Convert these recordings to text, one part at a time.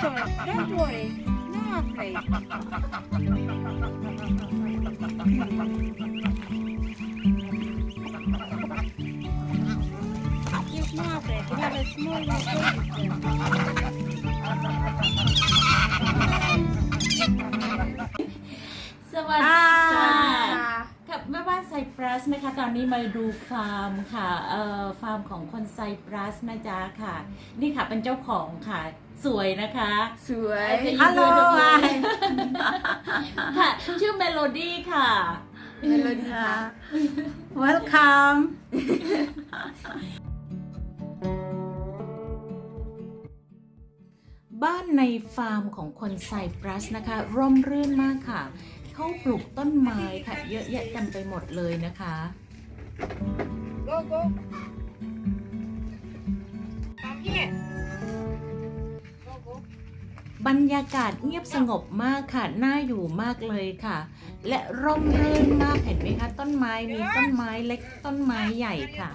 Victor, don't worry. No afraid. รัสนะคะตอนนี้มาดูฟาร์มค่ะเอ่อฟาร์มของคนไซปรัสนะจ๊ะค่ะ นี่ค่ะเป็นเจ้าของค่ะ สวยนะคะ สวยฮัลโหล Hello ค่ะ ชื่อเมโลดี้ค่ะเมโลดี้ค่ะ Welcome บ้านในฟาร์มของคนไซปรัสนะคะ ร่มรื่นมากค่ะ เขาปลูกต้นไม้ค่ะ เยอะแยะเต็มไปหมดเลยนะคะ Go go Come here Go go บรรยากาศเงียบสงบมากค่ะ น่าอยู่มากเลยค่ะ และร่มรื่นมากเห็นไหมคะ ต้นไม้มีต้นไม้เล็กต้นไม้ใหญ่ค่ะ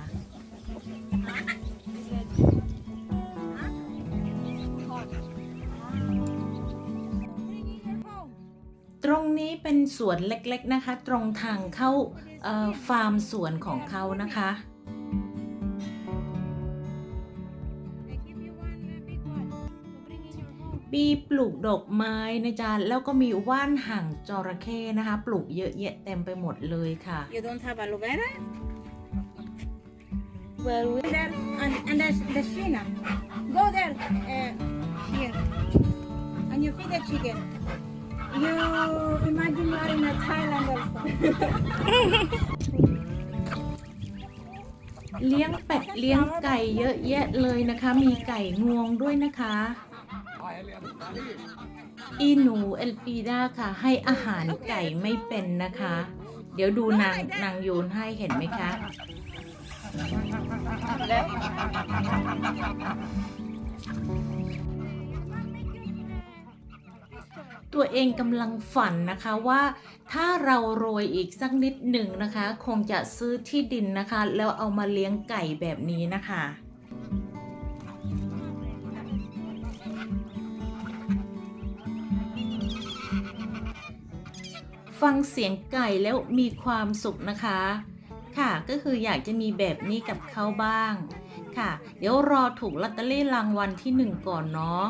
ตรงนี้เป็นสวนเล็กๆนะคะ ตรงทางเข้าฟาร์มสวนของเขานะคะปีปลูกดอกไม้นะจ๊ะแล้วก็มีว่านห่างจระเข้นะคะ ปลูกเยอะแยะเต็มไปหมดเลยค่ะอยู่ตรง have aloe vera? Well, we there and and there's the Shina. Go there, uh, here, and you feed the chicken. You imagine you are in a Thailand also. เลี้ยงเป็ดเลี้ยงไก่เยอะแยะเลยนะคะ มีไก่งวงด้วยนะคะ อีหนูเอลปีดาค่ะ ให้อาหารไก่ไม่เป็นนะคะ เดี๋ยวดูนางนางโยนให้เห็นไหมคะ ตัวเองกำลังฝันนะคะว่าถ้าเราโรยอีกสักนิดหนึ่งนะคะ คงจะซื้อที่ดินนะคะ แล้วเอามาเลี้ยงไก่แบบนี้นะคะฟังเสียงไก่แล้วมีความสุขนะคะ ค่ะก็คืออยากจะมีแบบนี้กับเขาบ้าง ค่ะ เดี๋ยวรอถูกลอตเตอรี่รางวัลที่หนึ่งก่อนเนาะ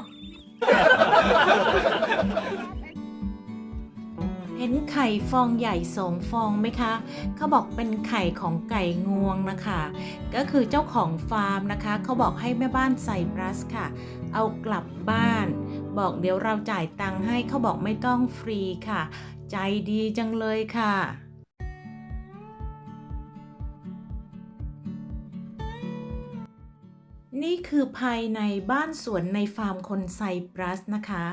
ข่ฟองใหญ่สองฟองไหมคะเขาบอกเป็นไข่ของไก่งวงนะคะ ก็คือเจ้าของฟาร์มนะคะเขาบอกให้แม่บ้านใส่ปรัสค่ะ เอากลับบ้าน บอกเดี๋ยวเราจ่ายตังค์ให้เขาบอกไม่ต้องฟรีค่ะ ใจดีจังเลยค่ะ นี่คือภายในบ้านสวนในฟาร์มคนไซปรัสนะคะ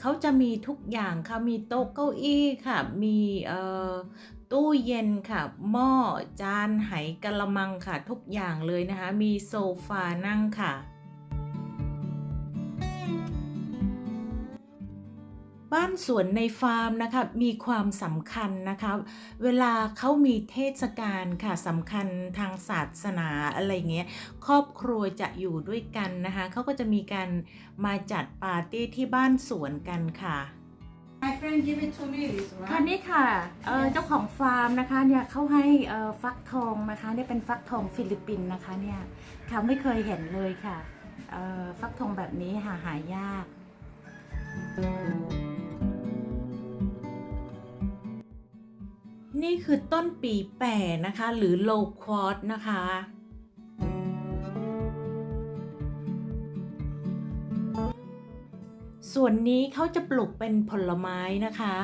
เขาจะมีทุกอย่างค่ะมีโต๊ะเก้าอี้ค่ะ มีตู้เย็นค่ะ หม้อจานไหกะละมังค่ะ ทุกอย่างเลยนะคะ มีโซฟานั่งค่ะ บ้านสวนในฟาร์มนะคะมีความสำคัญนะคะ เวลาเขามีเทศกาลค่ะสำคัญทางศาสนาอะไรเงี้ยครอบครัวจะอยู่ด้วยกันนะคะเขาก็จะมีการมาจัดปาร์ตี้ที่บ้านสวนกันค่ะ My friend give it to me this คัน one. นี้ค่ะเอ่อเจ้าของฟาร์มนะคะเนี่ยเขาให้เอ่อฟักทองนะคะเนี่ยเป็นฟักทองฟิลิปปินส์นะคะเนี่ยเขาไม่เคยเห็นเลยค่ะเอ่อฟักทองแบบนี้หาหายาก นี่คือต้นปีแป่นะคะ หรือโลควอตนะคะ ส่วนนี้เขาจะปลูกเป็นผลไม้นะคะ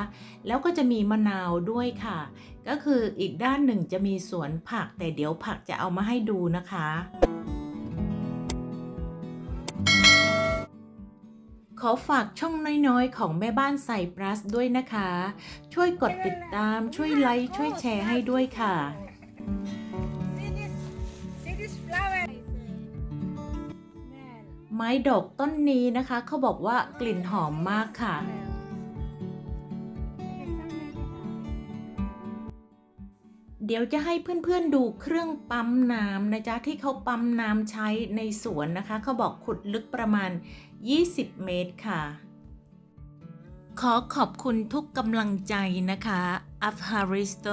แล้วก็จะมีมะนาวด้วยค่ะ ก็คืออีกด้านหนึ่งจะมีสวนผักแต่เดี๋ยวผักจะเอามาให้ดูนะคะ ขอฝากช่องน้อยๆ ของแม่บ้านใส่ปลัสด้วยนะคะ ช่วยกดติดตาม ช่วยไลค์ ช่วยแชร์ให้ด้วยค่ะ this? ไม้ดอกต้นนี้นะคะ เขาบอกว่ากลิ่นหอมมากค่ะเดี๋ยวจะให้เพื่อนๆดูเครื่องปั๊มน้ำนะจ๊ะที่เขาปั๊มน้ำใช้ในสวนนะคะ เขาบอกขุดลึกประมาณ 20 เมตรค่ะ ขอขอบคุณทุกกำลังใจนะคะอัฟฮาริสโต